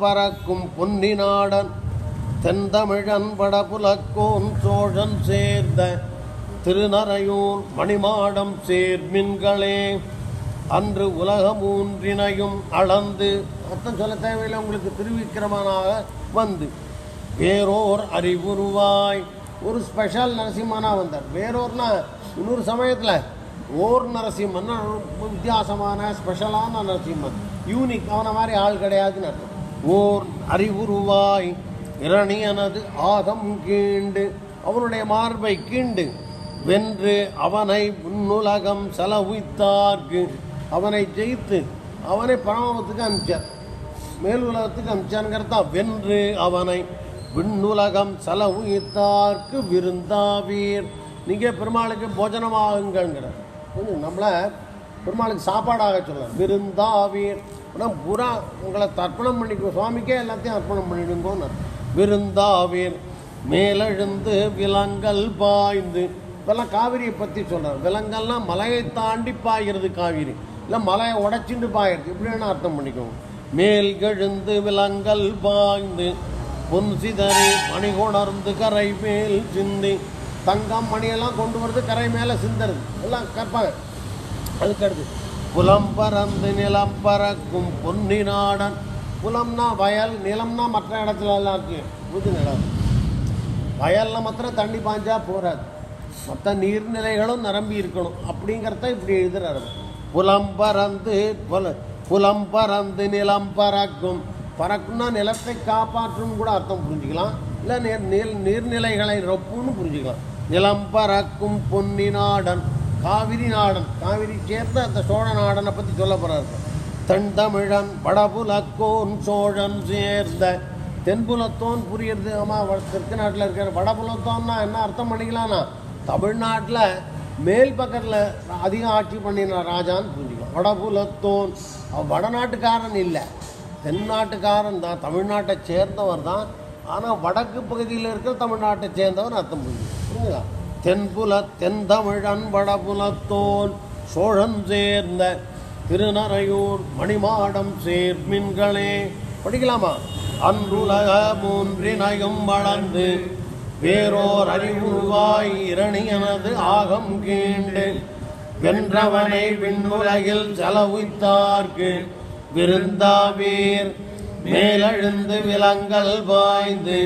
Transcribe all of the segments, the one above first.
பறக்கும் பொன்னி நாடன் தென்தமிழன் வடபுலக்கோன் சோழன் சேர்ந்த திருநறையூர் மணிமாடம் சேர்மின்களே அன்று உலகமூன்றினையும் அளந்து அர்த்தம் சொல்ல தேவையில்லை உங்களுக்கு திருவிக்கிரமனாக வந்து. வேறோர் அறிவுருவாய். ஒரு ஸ்பெஷல் நரசிம்மனா வந்தார். வேறோர்னா இன்னொரு சமயத்தில் ஓர் நரசிம்மன் ரொம்ப வித்தியாசமான ஸ்பெஷலான நரசிம்மன். யூனிக் அவனை மாதிரி ஆள் கிடையாதுன்னு அர்த்தம். ஓர் அறிவுருவாய். இரணியனது ஆகம் கீண்டு அவனுடைய மார்பை கீண்டு வென்று அவனை உன்னுலகம் செலவித்தார்க்கு அவனை ஜெயித்து அவனை பரமத்துக்கு அனுப்பிச்சார் மேல் உலகத்துக்கு தான் வென்று அவனை விண்ணுலகம் செலவுத்தார்க்கு விருந்தாவீர். நீங்கள் பெருமாளுக்கு போஜனமாகுங்கள்ங்கிறார். கொஞ்சம் நம்மளை பெருமாளுக்கு சாப்பாடாக சொல்லலாம் விருந்தாவீர். ஆனால் புறா உங்களை தர்ப்பணம் பண்ணிக்கோ சுவாமிக்கே எல்லாத்தையும் அர்ப்பணம் பண்ணிடுங்கன்னு விருந்தாவீர். மேலெழுந்து விலங்கல் பாய்ந்து. இப்பெல்லாம் காவிரியை பற்றி சொல்கிறார் விலங்கல்லாம் மலையை தாண்டி பாய்கிறது காவிரி. இல்லை மலையை உடச்சிட்டு பாயிறது இப்படி வேணா அர்த்தம் பண்ணிக்கோங்க. மேல் கெழுந்து விலங்கல் பாய்ந்து. பொன் சிதறி மணி கொணர்ந்து கரை மேல் சிந்தி. தங்கம் மணியெல்லாம் கொண்டு வரது கரை மேலே சிந்தறது. எல்லாம் கற்பாங்க அதுக்கடுத்து புலம் பறந்து நிலம் பறக்கும் பொன்னி நாடன் புலம்னா வயல் நிலம்னா மற்ற இடத்துல எல்லாம் இருக்கு. புது நிலம் வயலில் மாத்திரம் தண்ணி பாஞ்சா போகாது மற்ற நீர்நிலைகளும் நிரம்பி இருக்கணும். அப்படிங்கிறத இப்படி எழுதுறாரு புலம் பறந்து புல புலம் பறந்து நிலம் பறக்கும். பறக்கும்னா நிலத்தை காப்பாற்றும் கூட அர்த்தம் புரிஞ்சுக்கலாம். இல்லை நீர் நீர் நீர்நிலைகளை ரொப்புன்னு புரிஞ்சுக்கலாம். நிலம் பறக்கும் பொன்னி நாடன் காவிரி நாடன் காவிரி சேர்ந்த அந்த சோழ நாடனை பற்றி சொல்ல போகிறார் தென் தமிழன் வடபுலக்கோன் சோழன் சேர்ந்த தென்புலத்தோன் புரியுறது ஆமாம் தெற்கு நாட்டில் இருக்கிற வடபுலத்தோன்னா என்ன அர்த்தம் பண்ணிக்கலாம்னா தமிழ்நாட்டில் மேல் பக்கத்தில் அதிகம் ஆட்சி பண்ணின ராஜான்னு புரிஞ்சுக்கலாம் வடபுலத்தோன் அவன் வடநாட்டுக்காரன் இல்லை. தென்னாட்டுக்காரன் தான் தமிழ்நாட்டை சேர்ந்தவர் தான். ஆனால் வடக்கு பகுதியில் இருக்கிற தமிழ்நாட்டை சேர்ந்தவர் அர்த்தம் புரிஞ்சுக்கலாம் புரிஞ்சுக்கலாம் தென்புல தென்தமிழன் வடபுலத்தோன் சோழன் சேர்ந்த திருநறையூர் மணிமாடம் சேர்மின்களே படிக்கலாமா? அன்றுலக மூன்றினையும் வளர்ந்து வேறோர் அறிவுருவாய் இரணியனது ஆகம் கீண்டு. வென்றவனை விண்ணுலகில் செலவித்தார்க்கு விருந்தாவீர். மேலெழுந்து விலங்கல் பாய்ந்து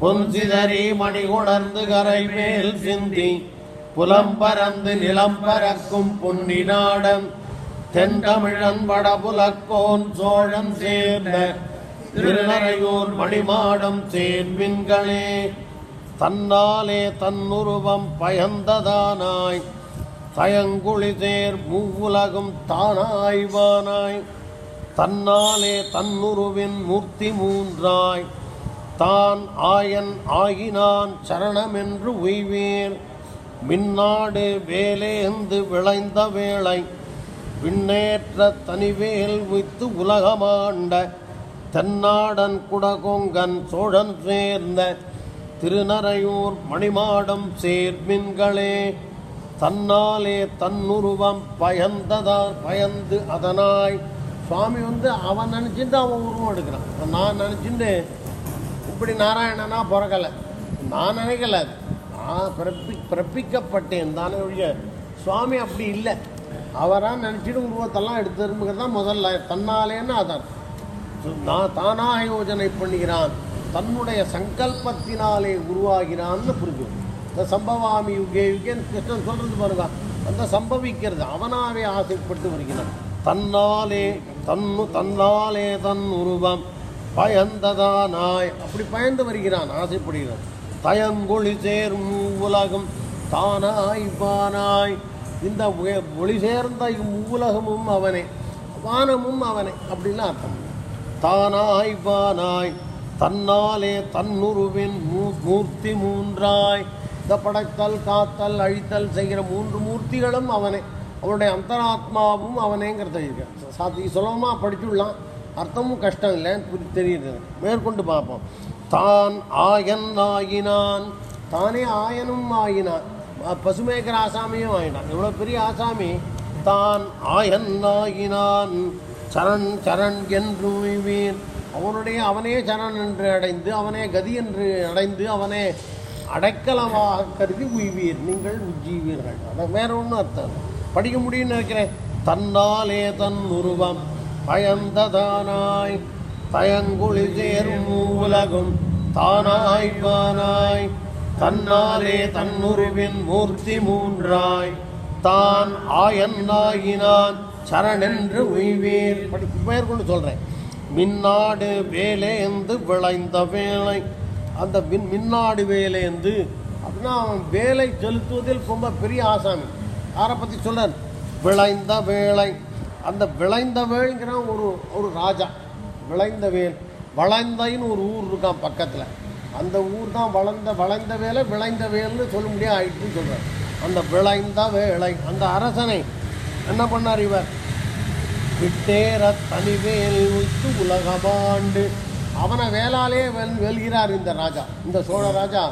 பொன்சிதறி மணி உணர்ந்து கரை மேல் சிந்தி புலம் பறந்து நிலம் பறக்கும் பொன்னி நாடன் தென்தமிழன் வடபுலக்கோன் சோழன் சேர்ந்த திருநறையூர் மணிமாடம் சேர்வின்களே. தன்னாலே தன்னுருவம் பயந்ததானாய் தயங்குழி சேர் மூவுலகும் தானாய்வானாய். தன்னாலே தன்னுருவின் மூர்த்தி மூன்றாய் தான் ஆயன் ஆகினான் சரணமென்று உய்வீர் மின்னாடு வேலேந்து விளைந்த வேளை விண்ணேற்ற தனிவேல் வைத்து உலகமாண்ட தென்னாடன் குடகொங்கன் சோழன் சேர்ந்த திருநறையூர் மணிமாடம் சேர்மின்களே தன்னாலே தன்னுருவம் பயந்ததா பயந்து அதனாய். சுவாமி வந்து அவன் நினச்சிட்டு அவன் உருவம் எடுக்கிறான். நான் நினச்சிட்டு இப்படி நாராயணனா பிறக்கலை. நான் நினைக்கல அது. நான் பிறப்பி பிறப்பிக்கப்பட்டேன் தானே ஒழிய சுவாமி அப்படி இல்லை. அவராக நினச்சிட்டு உருவத்தெல்லாம் எடுத்து தான் முதல்ல. தன்னாலேன்னு அதான். நான் தானாக யோஜனை பண்ணுகிறான் தன்னுடைய சங்கல்பத்தினாலே உருவாகிறான்னு புரிஞ்சுக்கும் இந்த சம்பவாமி யுகே யுகேன்னு கிருஷ்ணன் சொல்கிறது பாருங்க. அந்த சம்பவிக்கிறது அவனாவே ஆசைப்பட்டு வருகிறான். தன்னாலே தன்னு தன்னாலே தன் உருவம். பயந்ததானாய். அப்படி பயந்து வருகிறான் ஆசைப்படுகிறான். தயங்கொழி சேரும் உலகம் தானாய் பானாய் இந்த ஒளி சேர்ந்த உலகமும் அவனே வானமும் அவனே அப்படின்னு அர்த்தம். தானாய் பானாய் தன்னாலே தன்னுருவின் மூ- மூர்த்தி மூன்றாய். இந்த படைத்தல் காத்தல் அழித்தல் செய்கிற மூன்று மூர்த்திகளும் அவனே. அவனுடைய அந்தராத்மாவும் அவனேங்கிறத இருக்கு. சாத்தி சுலபமாக படிச்சுடலாம். அர்த்தமும் கஷ்டம் இல்லைன்னு தெரியுது. மேற்கொண்டு பார்ப்போம். தான் ஆயன் ஆகினான் தானே ஆயனும் ஆகினான் பசுமேக்கர் ஆசாமியும் ஆகினான் இவ்வளோ பெரிய ஆசாமி? தான் ஆயன் ஆகினான் சரண் சரண் என்று உய்வீர். அவனுடைய அவனே சரண் என்று அடைந்து அவனே கதி என்று அடைந்து அவனே அடைக்கலமாக கருதி உய்வீர். நீங்கள் உஜ்ஜீவீர்கள். அதை வேற ஒன்றும் அர்த்தம் இல்லை. படிக்க முடியும்னு நினைக்கிறேன். தன்னாலே தன் உருவம். பயந்ததானாய் தயங்குழி சேரும் உலகும் தானாய் வானாய் தன்னாலே தன்னுருவின் மூர்த்தி மூன்றாய். தான் ஆயன்னாயினான் சரணென்று உய்வீர். மேற்கொண்டு சொல்கிறேன் மின்னாடு வேலேந்து விளைந்த வேலை. அந்த மின் மின்னாடு வேலேந்து அப்படின்னா அவன் வேலை செலுத்துவதில் ரொம்ப பெரிய ஆசாமி. யாரை பற்றி சொல்றார்? விளைந்த வேலை. அந்த விளைந்தவேல்ங்கிற ஒரு ஒரு ராஜா விளைந்த வேல் வளைந்தைன்னு ஒரு ஊர் இருக்கான் பக்கத்தில். அந்த ஊர் தான் வளர்ந்த வளைந்த வேலை விளைந்த வேல்னு சொல்ல முடியாது ஆயிட்டுன்னு சொல்கிறார் அந்த விளைந்த வேலை அந்த அரசனை என்ன பண்ணார் இவர்? விட்டேர தனிவேல் வைத்து உலகமாண்டு. அவனை வேளாலே வெல் வெல்கிறார் இந்த ராஜா இந்த சோழ ராஜா.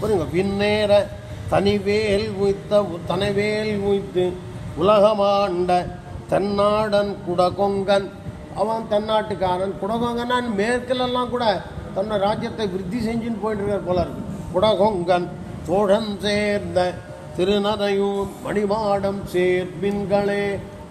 புரியுங்க விண்ணேற தனிவேல் உய்த்த தனவேல் உய்த்து உலகமாண்ட தென்னாடன் குடகொங்கன். அவன் தென்னாட்டுக்காரன். குடகொங்கன்னா மேற்கிலெல்லாம் கூட தன்னை ராஜ்யத்தை விருத்தி செஞ்சுன்னு போயிட்டு இருக்கார் போல இருக்கு. குடகொங்கன் தோழன் சேர்ந்த திருநரையூர் மணிமாடம் சேர்மின்களே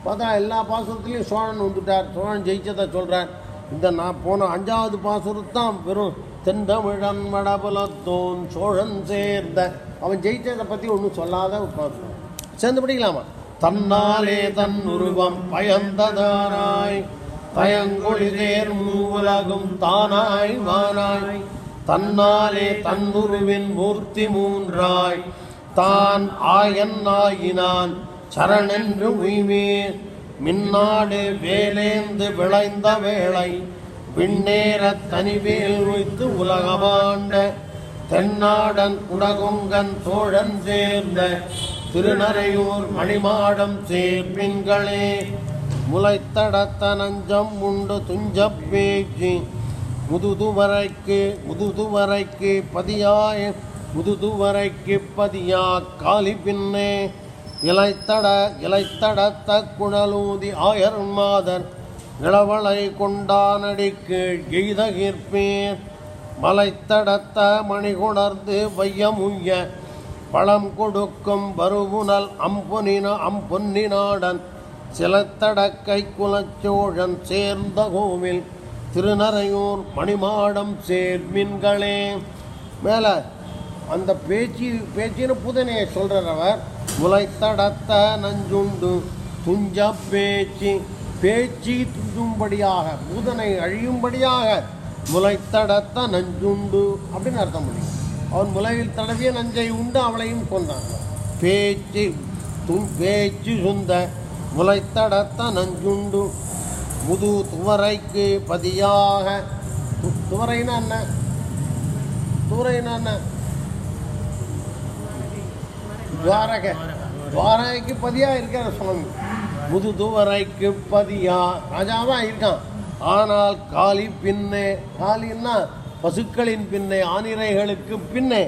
பார்த்தா எல்லா பாசுரத்துலேயும் சோழன் வந்துட்டார். சோழன் ஜெயிச்சதை சொல்கிறார் இந்த நான் போன அஞ்சாவது பாசுரத்தான் வெறும் தென்தமிழன் மடபலத்தோன் சோழன் சேர்ந்த. அவன் ஜெயிச்சதை பற்றி ஒன்றும் சொல்லாத ஒரு பாசுரம் சேர்ந்து படிக்கலாமா? தன்னாலே தன் உருவம் பயந்ததானாய். தயங்கொழி தேர் தானாய் வானாய். தன்னாலே தன்னுருவின் மூர்த்தி மூன்றாய். தான் ஆயன்னாயினான் சரணென்று உய்வீர் மின்னாடு வேலேந்து விளைந்த வேளை விண்ணேற தனிவேல் வைத்து உலகமாண்ட தென்னாடன் குடகுங்கன் தோழன் சேர்ந்த திருநரையூர் மணிமாடம் சேர்ப்பின்களே முளைத்தடத்த நஞ்சம் உண்டு துஞ்சப் பேச்சு. முதுதுவரைக்கு முதுதுவரைக்கு பதியாய முதுதுவரைக்கு பதியா காலி பின்னே. இலைத்தட இலைத்தடத்த குணலூதி ஆயர் மாதர் இளவளை கொண்டானடிக்கு எய்தகிற்பேர் மலைத்தடத்த மணிகுணர்ந்து வையமுய்ய பழம் கொடுக்கும் பருவுனல் அம்பொனின அம்பொன்னினாடன் சிலத்தடக்கை குலச்சோழன் சேர்ந்த கோவில் திருநரையூர் மணிமாடம் சேர்மின்களே. மேலே அந்த பேச்சு பேச்சின்னு புதனையை சொல்கிறார் அவர். முளைத்தடத்த நஞ்சுண்டு துஞ்ச பேச்சு பேச்சு துஞ்சும்படியாக பூதனை அழியும்படியாக முளைத்தடத்த நஞ்சுண்டு அப்படின்னு அர்த்தம் முடியும் அவன் உலகில் தடவிய நஞ்சை உண்டு அவளையும் கொண்டான் பேச்சு தும் பேச்சு சுந்த முளைத்தடத்த நஞ்சுண்டு. முது துவரைக்கு பதியாக துவரைனா என்ன? துவரைனா என்ன? துவாரக. துவாரகைக்கு பதியா இருக்கிற சுவாமி. முது துவரைக்கு பதியா ராஜாவாக இருக்கான். ஆனால் காலி பின்னே காலின்னா பசுக்களின் பின்னே ஆனிரைகளுக்கு பின்னே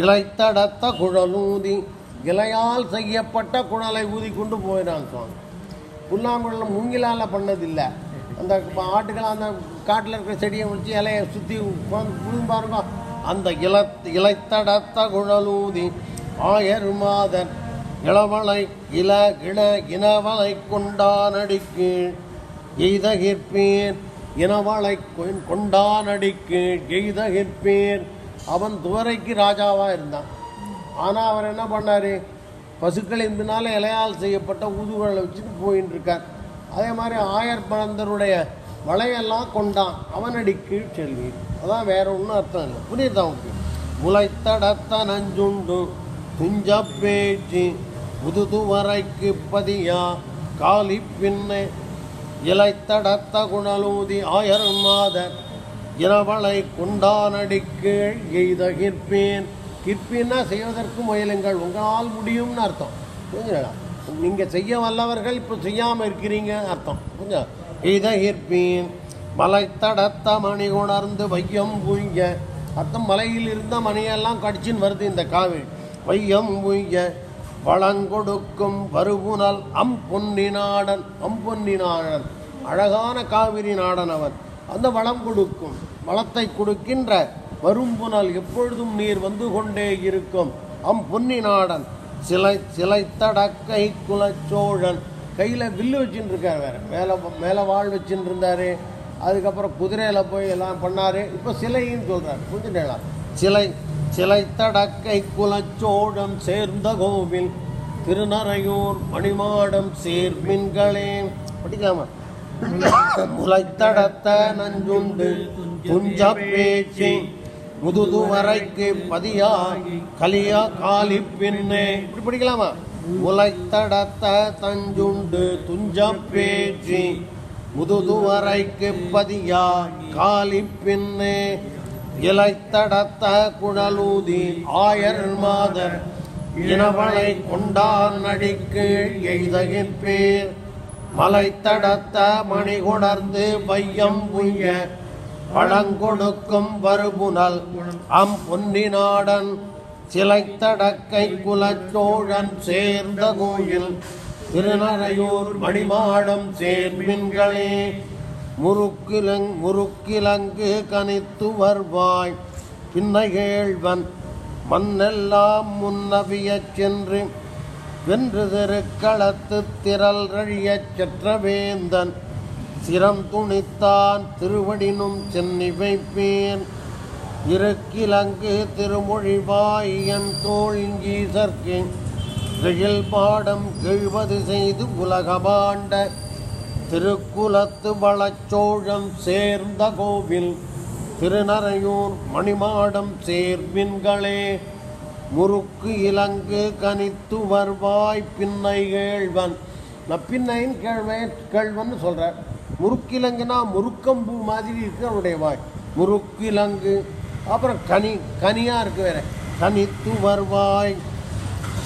இலைத்தடத்த குழலூதி இலையால் செய்யப்பட்ட குழலை ஊதி கொண்டு போயிடான் சுவாமி. புல்லாங்குழல் மூங்கிலால் பண்ணதில்லை. அந்த ஆட்டுகள் அந்த காட்டில் இருக்கிற செடியை வச்சு இலையை சுற்றி புழுந்து பாருங்க. அந்த இல இலைத்தடத்த குழலூதி ஆயர் மாதர் இளவளை இள இள இனவளை கொண்டானடிக்கு. எய்தகிற்பேன் இனவாளை கொ- கொண்டானடிக்கு எய்தகிற்பேர் அவன் துவரைக்கு ராஜாவாக இருந்தான். ஆனால் அவர் என்ன பண்ணார்? பசுக்களின் பின்னால் இலையால் செய்யப்பட்ட ஊதுகுழலை வச்சுட்டு போயின்னு இருக்கார். அதே மாதிரி ஆயர் பழந்தருடைய வளையெல்லாம் கொண்டான். அவனடி கீழ் செல்வி. அதான் வேற ஒன்றும் அர்த்தம் இல்லை. புரியுதா உங்களுக்கு? முளைத்தடத்த நஞ்சுண்டு துஞ்ச பேச்சு புதுதுவரைக்கு பதியா காலி பின்ன இலைத்தடத்த குணலூதி ஆயர் மாத இரவளை கொண்டானடி கீழ் எய்த கிற்பேன். கிற்பின்னா செய்வதற்கு முயலுங்கள். உங்களால் முடியும்னு அர்த்தம். புரிஞ்சுங்களா நீங்கள் செய்ய வல்லவர்கள் இப்போ செய்யாமல் இருக்கிறீங்க அர்த்தம். புரிஞ்சா எய்த கிற்பேன். மலைத்தடத்த மணி உணர்ந்து வையம் பூங்க அர்த்தம் மலையில் இருந்த மணியெல்லாம் கடிச்சின்னு வருது இந்த காவி வையம் பூங்க வளங்கொடுக்கும் அம் அம்பொன்னி நாடன் அம்பொன்னி நாடன் அழகான காவிரி நாடன் அவன். அந்த வளம் கொடுக்கும் வளத்தை கொடுக்கின்ற வரும்புனல் எப்பொழுதும் நீர் வந்து கொண்டே இருக்கும். அம் பொன்னி நாடன் சிலை சிலைத்தடக்கை குலச்சோழன் கையில் வில்லு வச்சுட்டு இருக்கார் வேற. மேலே மேலே வாழ் வச்சுட்டு இருந்தார் அதுக்கப்புறம் குதிரையில் போய் எல்லாம் பண்ணார். இப்போ சிலைன்னு சொல்கிறார் புரிஞ்சுட்டேங்களா? சிலை சிலைத்தடக்கை குலச்சோழம் சேர்ந்த கோவில் திருநறையூர் மணிமாடம் சேர்மின்களே. படிக்கலாமா? முளைத்தடத்த நஞ்சுண்டு துஞ்ச பேச்சு முதுது வரைக்கு பதியா கலியா காலி பின்னே இப்படி படிக்கலாமா? முளைத்தடத்த தஞ்சுண்டு துஞ்ச பேச்சு முதுது வரைக்கு பதியா காலி பின்னே இலைத்தடத்த குழலூதி ஆயர் மாதர் இனவளை கொண்டார் நடிக்கு எய்தகிப்பேர் மலைத்தடத்த மணி கொணர்ந்து வையம் புய்ய பழங்கொடுக்கும் வருபுனல் அம் பொன்னினாடன் சிலைத்தடக்கை குலச்சோழன் சேர்ந்த கோயில் திருநறையூர் மணிமாடம் சேர்மின்களே. முறுக்கிலங் முறுக்கிலங்கு கனித்து வருவாய். பின்னைகேழ்வன் மண்ணெல்லாம் முன்னவியச் சென்று வென்று திருக்களத்து திரள் ரழியச் செற்றவேந்தன். சிரம் துணித்தான் திருவடினும் சென்னி வைப்பேன். இருக்கிலங்கு திருமொழிவாய் என் தோல் ஈசர்க்கு பாடம் எழுவது செய்து உலகமாண்ட திருக்குலத்து வளச்சோழம் சேர்ந்த கோவில் திருநறையூர் மணிமாடம் சேர்வின்களே முறுக்கு இலங்கு கனித்து வருவாய் பின்னை கேழ்வன் நான் பின்னைன்னு கேழ்வே கேழ்வன் சொல்கிறேன் முறுக்கிலங்குனா முறுக்கம்பூ மாதிரி இருக்கு அவருடைய வாய். முறுக்கிலங்கு அப்புறம் கனி கனியாக இருக்கு வேற. கனித்து வருவாய்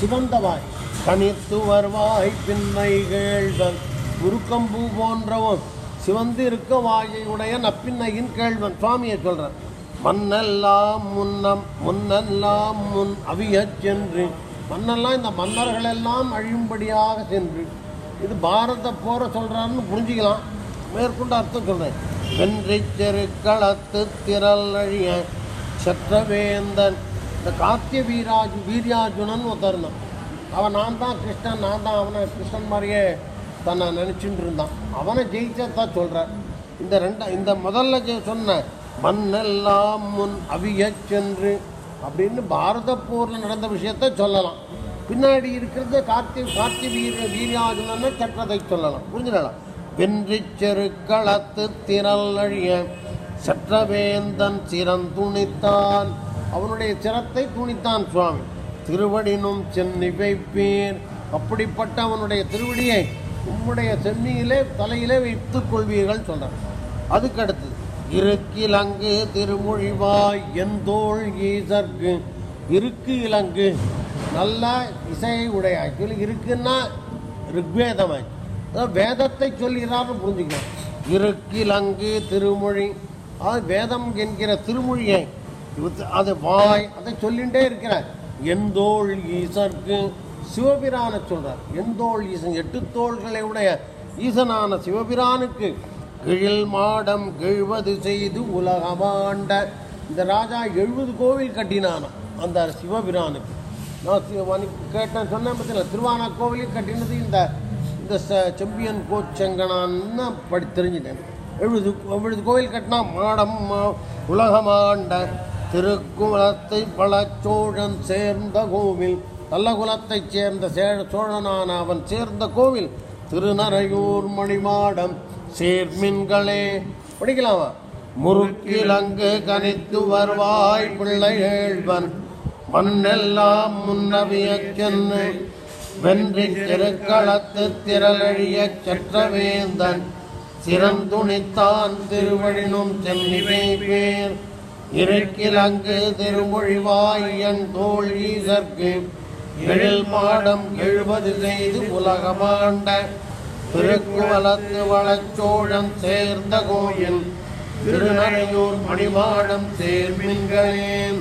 சிவந்தவாய் கனித்து வருவாய் பின்னை கேழ்வன் குருக்கம்பூ போன்றவன் சிவந்து இருக்க வாயை உடைய நப்பின்னையின் கேள்வன். சுவாமியை சொல்றார் மண்ணெல்லாம் முன்னம் முன்னெல்லாம் முன் அவியச் சென்று மண்ணெல்லாம் இந்த மன்னர்கள் எல்லாம் அழியும்படியாக சென்று. இது பாரத போற சொல்கிறாருன்னு புரிஞ்சுக்கலாம். மேற்கொண்டு அர்த்தம் சொல்கிறேன் வென்றி செருக்களத்து திரள் அழிய சற்றவேந்தன். இந்த காத்திய வீராஜ் வீரியார்ஜுனன் ஒருத்தர் இருந்தான். அவன் நான் தான் கிருஷ்ணன் நான் தான் அவனை கிருஷ்ணன் மாதிரியே தன்னை நினச்சிட்டு இருந்தான் அவனை ஜெயிச்சதான் சொல்கிறார் இந்த ரெண்டா இந்த முதல்ல சொன்ன மண்ணெல்லாம் முன் அவியச் சென்று அப்படின்னு பாரத போரில் நடந்த விஷயத்தை சொல்லலாம். பின்னாடி இருக்கிறது கார்த்தி கார்த்தி வீர வீரியார்ஜுனனை சற்றதை சொல்லலாம். புரிஞ்சுக்கலாம் வென்றி செருக்களத்து திரள் அழிய சற்றவேந்தன் சிரம் துணித்தான். அவனுடைய சிரத்தை துணித்தான் சுவாமி. திருவடினும் சென்னி பேர் அப்படிப்பட்ட அவனுடைய திருவடியை உம்முடைய சென்னியிலே தலையிலே வைத்துக் கொள்வீர்கள் சொன்னார் அதுக்கு அடுத்தது இருக்கு இலங்கு திருமொழிவாய் எந்தோள் ஈசர்க்கு இருக்கு இலங்கு நல்ல இசையை உடைய ஆக்சுவலி இருக்குன்னா ரிக்வேதமாய். அதாவது வேதத்தை சொல்கிறார்னு புரிஞ்சுக்கலாம் இருக்கிலங்கு திருமொழி அது வேதம் என்கிற திருமொழியை அது வாய் அதை சொல்லிகிட்டே இருக்கிறார். எந்தோள் ஈசர்க்கு சிவபிரான சொல்கிறார் எந்தோள் ஈசன் எட்டு தோள்களை உடைய ஈசனான சிவபிரானுக்கு கிழில் மாடம் கிழ்வது செய்து உலகமாண்ட இந்த ராஜா எழுபது கோவில் கட்டினானாம் அந்த சிவபிரானுக்கு. நான் கேட்டேன் சொன்னேன் பார்த்தீங்களா திருவானா கோவிலையும் கட்டினது இந்த இந்த ச- செம்பியன் கோச்செங்கனான்னு படி தெரிஞ்சுட்டேன். எழுபது எழுபது கோவில் கட்டினா மாடம் மா- திருக்குளத்தை பல சோழன் சேர்ந்த கோவில். நல்ல குலத்தைச் சேர்ந்த சேழ சோழனான அவன் சேர்ந்த கோவில் திருநரையூர் மணிமாடம் சேர்மின்களே. படிக்கலாமா? முறுக்கிலங்கு கனித்து வருவாய் பிள்ளைகள்வன் மண்ணெல்லாம் முன்னவியச் சென்று வென்றி திருக்களத்து திரளழிய சற்றவேந்தன். சிறந்துணித்தான் திருவழினும் சென்னிவை பேர். இருக்கிலங்கு திருமொழிவாய் என் தோல் ஈசர்க்கு எழில் மாடம் எழுபது செய்து உலகமாண்ட திருக்குவலத்து வளச்சோழம் சேர்ந்த கோயில். திருநறையூர் மணிமாடம் சேர்மின்களேன்.